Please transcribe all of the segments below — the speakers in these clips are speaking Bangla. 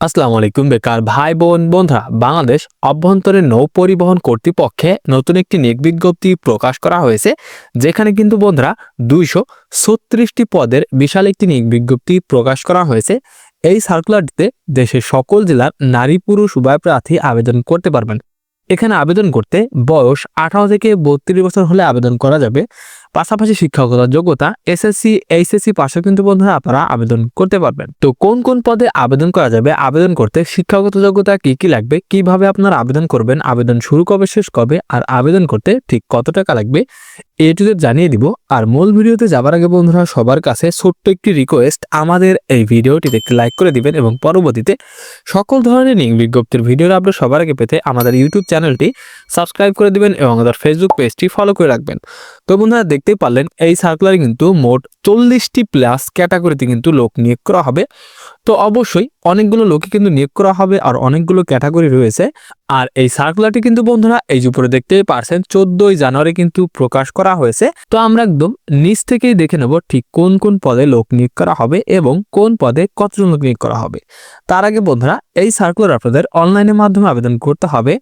আসসালামু আলাইকুম, বেকার ভাই, বোন, বন্ধুরা। বাংলাদেশ অভ্যন্তরে নৌ পরিবহন কর্তৃপক্ষে নতুন একটি নিয়োগ বিজ্ঞপ্তি প্রকাশ করা হয়েছে, যেখানে কিন্তু বন্ধুরা দুইশো ছত্রিশটি পদের বিশাল একটি নিয়োগ বিজ্ঞপ্তি প্রকাশ করা হয়েছে। এই সার্কুলারটিতে দেশের সকল জেলার নারী, পুরুষ, উভয় প্রার্থী আবেদন করতে পারবেন। এখানে আবেদন করতে বয়স আঠারো থেকে বত্রিশ বছর হলে আবেদন করা যাবে। পাশাপাশি শিক্ষাগত যোগ্যতা এসএসসি এইচএসসি পাশে কিন্তু বন্ধুরা আপনারা আবেদন করতে পারবেন। তো কোন কোন পদে আবেদন করা যাবে, আবেদন করতে শিক্ষাগত যোগ্যতা কি কি লাগবে, কীভাবে আপনারা আবেদন করবেন, আবেদন শুরু কবে, শেষ কবে, আর আবেদন করতে ঠিক কত টাকা লাগবে, এ টু জানিয়ে দিব। আর মূল ভিডিওতে যাবার আগে বন্ধুরা, সবার কাছে ছোট্ট একটি রিকোয়েস্ট আমাদের এই ভিডিওটিতে একটি লাইক করে দিবেন এবং পরবর্তীতে সকল ধরনের লিঙ্ক বিজ্ঞপ্তির ভিডিওর আপলোড সবার আগে পেতে আমাদের ইউটিউব চ্যানেলটি সাবস্ক্রাইব করে দিবেন এবং আমাদের ফেসবুক পেজটি ফলো করে রাখবেন। তো বন্ধুরা দেখতেই পারলেন, এই সার্কুলারে কিন্তু মোট চল্লিশটি প্লাস ক্যাটাগরিতে কিন্তু লোক নিয়োগ করা হবে। তো অবশ্যই অনেকগুলো লোকে কিন্তু নিয়োগ করা হবে আর অনেকগুলো ক্যাটাগরি রয়েছে। আর এই সার্কুলারটি কিন্তু বন্ধুরা এই উপরে দেখতেই পারছেন চোদ্দই জানুয়ারি কিন্তু প্রকাশ করা হয়েছে। তো আমরা একদম নিচ থেকেই দেখে নেব ঠিক কোন কোন পদে লোক নিয়োগ করা হবে এবং কোন পদে কতজন লোক নিয়োগ করা হবে। তার আগে বন্ধুরা এই সার্কুলার আপনাদের অনলাইনের মাধ্যমে আবেদন করতে হবে।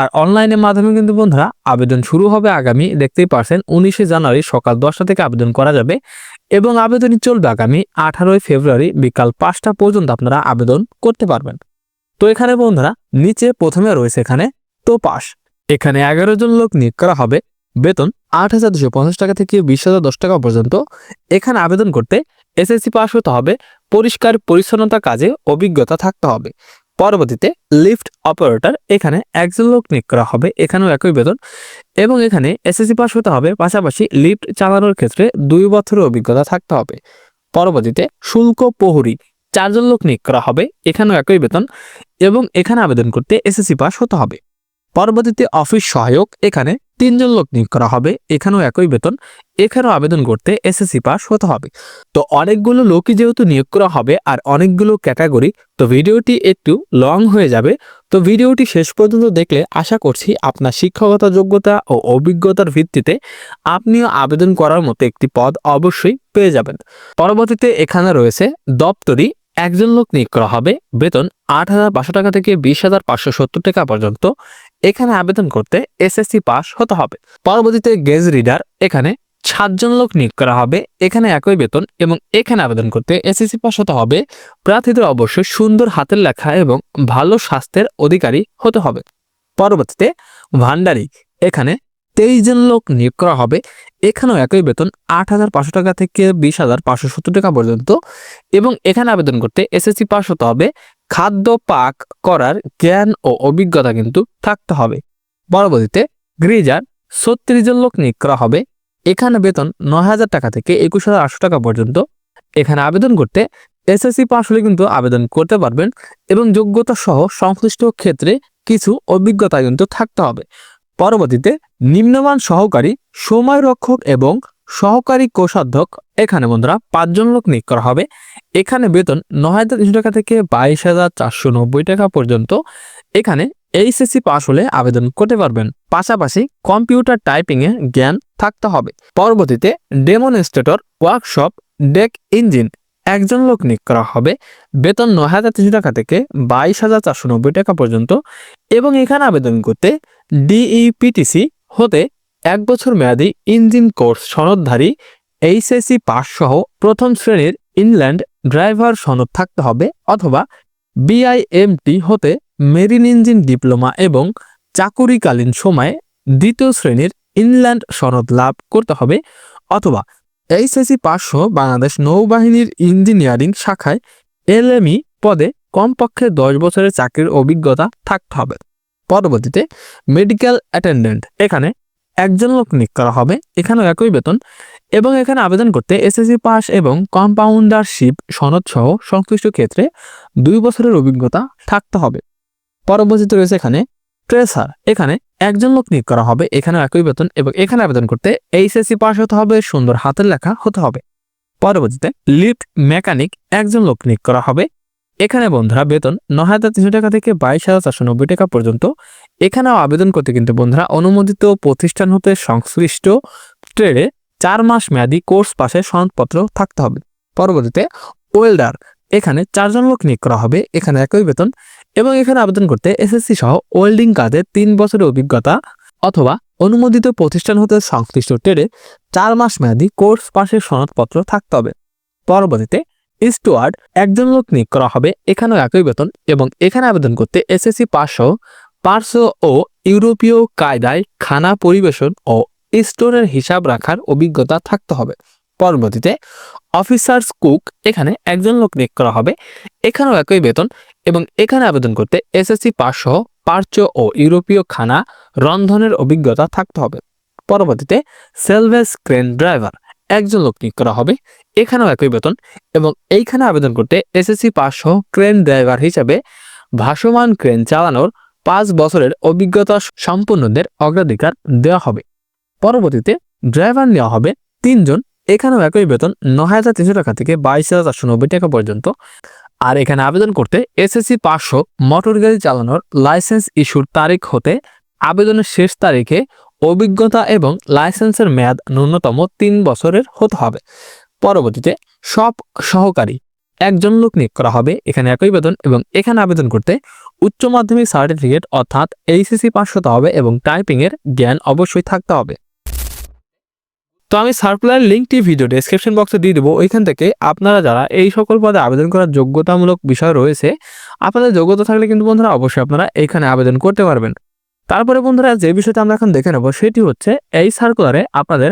আর অনলাইনের মাধ্যমে কিন্তু বন্ধুরা আবেদন শুরু হবে আগামী, দেখতেই পারছেন, উনিশে জানুয়ারি সকাল দশটা থেকে আবেদন করা যাবে। এবং আবেদনই চলবে আগামী আঠারোই ফেব্রুয়ারি বিকাল পাঁচটা পর্যন্ত আপনারা আবেদন করতে পারবেন। তো এখানে বন্ধুরা, নিচে প্রথমে রয়েছে এখানে তো পাস এখানে এগারো জন লোক নিয়োগ করা হবে। বেতন আট হাজার দুশো পঞ্চাশ টাকা থেকে বিশ হাজার দশ টাকা পর্যন্ত। এখানে আবেদন করতে এসএসসি পাস হতে হবে। পরিষ্কার, পরিচ্ছন্নতা কাজে অভিজ্ঞতা থাকতে হবে। পরবর্তীতে লিফট অপারেটর, এখানে একজন লোক নিয়োগ করা হবে, এখানেও একই বেতন। এবং এখানে এসএসসি পাস হতে হবে, পাশাপাশি লিফট চালানোর ক্ষেত্রে দুই বছরের অভিজ্ঞতা থাকতে হবে। পরবর্তীতে শুল্ক প্রহরী, চারজন লোক নিয়োগ করা হবে, এখানেও একই বেতন। এবং এখানে আবেদন করতে এসএসসি পাস হতে হবে। পরবর্তীতে অফিস সহায়ক, এখানে তিনজন লোক নিয়োগ করা হবে, এখানেও একই বেতন, এখানেও আবেদন করতে এসএসসি পাস হতে হবে। তো অনেকগুলো লোকই যেহেতু নিয়োগ করা হবে আর অনেকগুলো ক্যাটাগরি তো ভিডিওটি একটু লং হয়ে যাবে। তো ভিডিওটি শেষ পর্যন্ত দেখলে আশা করছি আপনার শিক্ষাগত যোগ্যতা ও অভিজ্ঞতার ভিত্তিতে আপনিও আবেদন করার মতো একটি পদ অবশ্যই পেয়ে যাবেন। পরবর্তীতে এখানে রয়েছে দপ্তরি, একজন লোক নিয়োগ করা হবে, বেতন আট হাজার পাঁচশো টাকা থেকে বিশ হাজার পাঁচশো সত্তর টাকা পর্যন্ত এখানে আবেদন করতে এসএসসি পাস হতে হবে। পরবর্তীতে গেজ রিডার, এখানে সাতজন লোক নিয়োগ করা হবে। এখানে একই বেতন এবং এখানে আবেদন করতে এসএসসি পাস হতে হবে। প্রার্থীদের অবশ্যই সুন্দর হাতের লেখা এবং ভালো স্বাস্থ্যের অধিকারী হতে হবে। পরবর্তীতে ভান্ডারি, এখানে তেইশ জন লোক নিয়োগ করা হবে। এখানেও একই বেতন আট হাজার পাঁচশো টাকা থেকে বিশ হাজার পাঁচশো সত্তর টাকা পর্যন্ত এবং এখানে আবেদন করতে এসএসসি পাস হতে হবে। খাদ্য পাক করার জ্ঞান ও অভিজ্ঞতা কিন্তু থাকতে হবে। পরবর্তীতে গ্রিজার ছত্রিশ জন লোক নিয়োগ করা হবে। এখানে বেতন নয় হাজার টাকা থেকে একুশ হাজার আটশো টাকা পর্যন্ত। এখানে আবেদন করতে এসএসসি পাস হলে কিন্তু আবেদন করতে পারবেন এবং যোগ্যতা সহ সংশ্লিষ্ট ক্ষেত্রে কিছু অভিজ্ঞতা কিন্তু থাকতে হবে। পরবর্তীতে নিম্নমান সহকারী সময় রক্ষক এবং সহকারী কোষাধ্যক্ষ, এখানে বন্ধুরা পাঁচজন লোক নিয়োগ করা হবে। এখানে বেতন নয় হাজার তিনশো টাকা থেকে বাইশ হাজার চারশো নব্বই টাকা পর্যন্ত। এখানে এইচএসসি পাস হলে আবেদন করতে পারবেন। পাশাপাশি কম্পিউটার টাইপিং এ জ্ঞান থাকতে হবে। পরবর্তীতে ডেমনস্ট্রেটর, ওয়ার্কশপ, ডেক ইঞ্জিন, একজন লোক নিয়োগ করা হবে। বেতন নয় হাজার তিনশো টাকা থেকে বাইশ হাজার চারশো নব্বই টাকা পর্যন্ত। এবং এখানে আবেদন করতে ডিইপিটিসি হতে এক বছর মেয়াদী ইঞ্জিন কোর্স সনদধারী এইচএসসি পাস সহ প্রথম শ্রেণির ইনল্যান্ড ড্রাইভার সনদ থাকতে হবে অথবা বিআইএমটি হতে মেরিন ইঞ্জিন ডিপ্লোমা এবং চাকুরিকালীন সময়ে দ্বিতীয় শ্রেণির ইনল্যান্ড সনদ লাভ করতে হবে অথবা এইচএসসি পাস সহ বাংলাদেশ নৌবাহিনীর ইঞ্জিনিয়ারিং শাখায় এলএমই পদে কমপক্ষে দশ বছরের চাকরির অভিজ্ঞতা থাকতে হবে। পরবর্তীতে মেডিকেল অ্যাটেন্ডেন্ট। এখানে একজন লোক নিয়োগ করা হবে, এখানেও একই বেতন, এবং এখানে আবেদন করতে এসএসসি পাস এবং কম্পাউন্ডারশিপ সনদ সহ সংশ্লিষ্ট ক্ষেত্রে দুই বছরের অভিজ্ঞতা থাকতে হবে। পরবর্তীতে রয়েছে এখানে ট্রেসার এখানে একজন লোক নিয়োগ করা হবে, এখানেও একই বেতন এবং এখানে আবেদন করতে এইচএসসি পাস হতে হবে, সুন্দর হাতের লেখা হতে হবে। পরবর্তীতে লিফট মেকানিক একজন লোক নিয়োগ করা হবে, এখানে বন্ধুরা বেতন ন হাজার তিনশো টাকা থেকে বাইশ হাজার চারশো নব্বই টাকা পর্যন্ত এখানেও আবেদন করতে কিন্তু বন্ধুরা অনুমোদিত প্রতিষ্ঠান হতে সংশ্লিষ্ট ট্রেডে চার মাস মেয়াদী কোর্স পাশে সনদপত্র থাকতে হবে। পরবর্তীতে ওয়েল্ডার, এখানে চারজন লোক নিয়োগ করা হবে, এখানে একই বেতন এবং এখানে আবেদন করতে এসএসসি সহ ওয়েল্ডিং কাজে তিন বছরের অভিজ্ঞতা অথবা অনুমোদিত প্রতিষ্ঠান হতে সংশ্লিষ্ট ট্রেডে চার মাস মেয়াদী কোর্স পাশের সনদপত্র থাকতে হবে। পরবর্তীতে স্টুয়ার্ড, একজন লোক নিয়োগ করা হবে, এখানেও একই বেতন এবং এখানে আবেদন করতে এসএসসি পাস সহ পার্শ্ব ও ইউরোপীয় কায়দায় খানা পরিবেশন ও স্টোরের হিসাব রাখার অভিজ্ঞতা থাকতে হবে। পরবর্তীতে অফিসার্স কুক এখানে একজন লোক নিয়োগ করা হবে। এখানেও একই বেতন এবং এখানে আবেদন করতে এসএসসি পাস সহ পার্শ্ব ও ইউরোপীয় খানা রন্ধনের অভিজ্ঞতা থাকতে হবে। পরবর্তীতে সেলভেস ক্রেন ড্রাইভার একজন লোক নিয়োগ করা হবে। এখানেও একই বেতন এবং এইখানে আবেদন করতে এসএসসি পাস সহ ক্রেন ড্রাইভার হিসাবে ভাসমান ক্রেন চালানোর পাঁচ বছরের অভিজ্ঞতা সম্পন্নদের অগ্রাধিকার দেওয়া হবে। পরবর্তীতে ড্রাইভার নেওয়া হবে তিনজন, এখানেও একই বেতন ন হাজার তিনশো টাকা থেকে বাইশ হাজার চারশো নব্বই টাকা পর্যন্ত। আর এখানে আবেদন করতে এসএসসি পাঁচশো মোটর গাড়ি চালানোর লাইসেন্স ইস্যুর তারিখ হতে আবেদনের শেষ তারিখে অভিজ্ঞতা এবং লাইসেন্সের মেয়াদ ন্যূনতম তিন বছরের হতে হবে। পরবর্তীতে সব সহকারী একজন লোক নিয়োগ করা হবে, এখানে একই বেতন এবং এখানে আবেদন করতে উচ্চ মাধ্যমিক সার্টিফিকেট অর্থাৎ এইচএসসি পাস হতে হবে এবং টাইপিং এর জ্ঞান অবশ্যই থাকতে হবে। তো আমি সার্কুলার লিঙ্কটি ভিডিও ডেসক্রিপশন বক্সে দিয়ে দেবো। ওইখান থেকে আপনারা যারা এই সকল পদে আবেদন করার যোগ্যতামূলক বিষয় রয়েছে, আপনাদের যোগ্যতা থাকলে কিন্তু বন্ধুরা অবশ্যই আপনারা এইখানে আবেদন করতে পারবেন। তারপরে বন্ধুরা যে বিষয়টা আমরা এখন দেখে নেব, সেটি হচ্ছে এই সার্কুলারে আপনাদের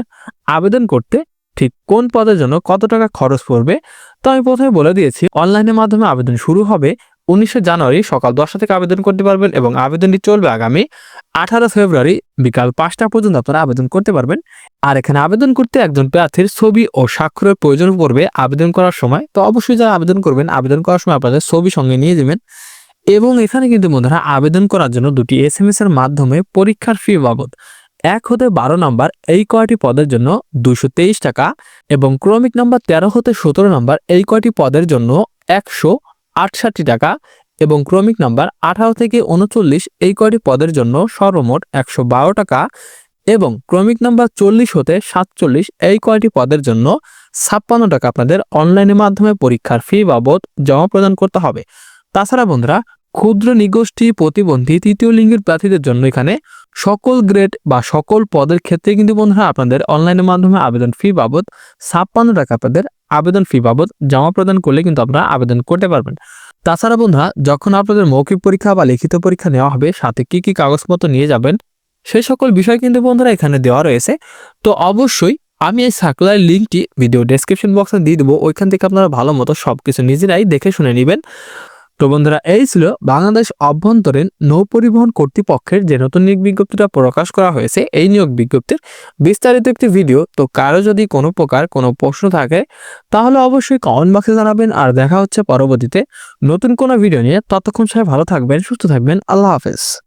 আবেদন করতে ঠিক কোন পদের জন্য কত টাকা খরচ পড়বে। তো আমি প্রথমে বলে দিয়েছি অনলাইনের মাধ্যমে আবেদন শুরু হবে উনিশে জানুয়ারি সকাল দশটা থেকে আবেদন করতে পারবেন এবং আবেদনটি চলবে আগামী আঠারো ফেব্রুয়ারি বিকাল পাঁচটা পর্যন্ত আপনারা আবেদন করতে পারবেন। আর এখানে আবেদন করতে একজন প্রার্থীর ছবি ও স্বাক্ষরের প্রয়োজন পড়বে আবেদন করার সময়। তো অবশ্যই যারা আবেদন করবেন, আবেদন করার সময় আপনাদের ছবি সঙ্গে নিয়ে যাবেন এবং এখানে কিন্তু বন্ধুরা আবেদন করার জন্য দুটি এস এম এস এর মাধ্যমে পরীক্ষার ফি বাবদ। এক হতে বারো নম্বর এই কয়টি পদের জন্য দুশো টাকা এবং ক্রমিক নাম্বার তেরো হতে সতেরো নম্বর এই কয়টি পদের জন্য একশো আটষট্টি টাকা এবং ক্রমিক নাম্বার আঠারো থেকে উনচল্লিশ এই কয়টি পদের জন্য সর্বমোট একশো বারো টাকা এবং ক্রমিক নাম্বার চল্লিশ হতে সাতচল্লিশ এই কয়টি পদের জন্য ছাপ্পান্ন টাকা আপনাদের অনলাইনের মাধ্যমে পরীক্ষার ফি বাবদ জমা প্রদান করতে হবে। তাছাড়া বন্ধুরা ক্ষুদ্র নিগোষ্ঠী প্রতিবন্ধী তৃতীয় লিঙ্গের প্রার্থীদের জন্য এখানে সকল গ্রেড বা সকল পদের ক্ষেত্রে কিন্তু বন্ধুরা আপনাদের অনলাইনের মাধ্যমে আবেদন ফি বাবদ ছাপ্পান্ন টাকা আপনাদের আবেদন ফি বাবদ জমা প্রদান করলে কিন্তু আপনারা আবেদন করতে পারবেন। তাছাড়া বন্ধুরা, যখন আপনাদের মৌখিক পরীক্ষা বা লিখিত পরীক্ষা নেওয়া হবে, সাথে কি কি কাগজপত্র নিয়ে যাবেন সেই সকল বিষয় কিন্তু বন্ধুরা এখানে দেওয়া রয়েছে। তো অবশ্যই আমি এই সার্কুলার লিঙ্কটি ভিডিও ডেসক্রিপশন বক্সে দিয়ে দেবো। ওইখান থেকে আপনারা ভালো মতো সব কিছু নিজেরাই দেখে শুনে নেবেন। তো বন্ধুরা, এই ছিল বাংলাদেশ অভ্যন্তরীণ নৌ পরিবহন কর্তৃপক্ষের যে নতুন নিয়োগ বিজ্ঞপ্তিটা প্রকাশ করা হয়েছে, এই নিয়োগ বিজ্ঞপ্তির বিস্তারিত একটি ভিডিও। তো কারও যদি কোনো প্রকার কোনো প্রশ্ন থাকে, তাহলে অবশ্যই কমেন্ট বক্সে জানাবেন। আর দেখা হচ্ছে পরবর্তীতে নতুন কোনো ভিডিও নিয়ে। ততক্ষণ সবাই ভালো থাকবেন, সুস্থ থাকবেন। আল্লাহ হাফেজ।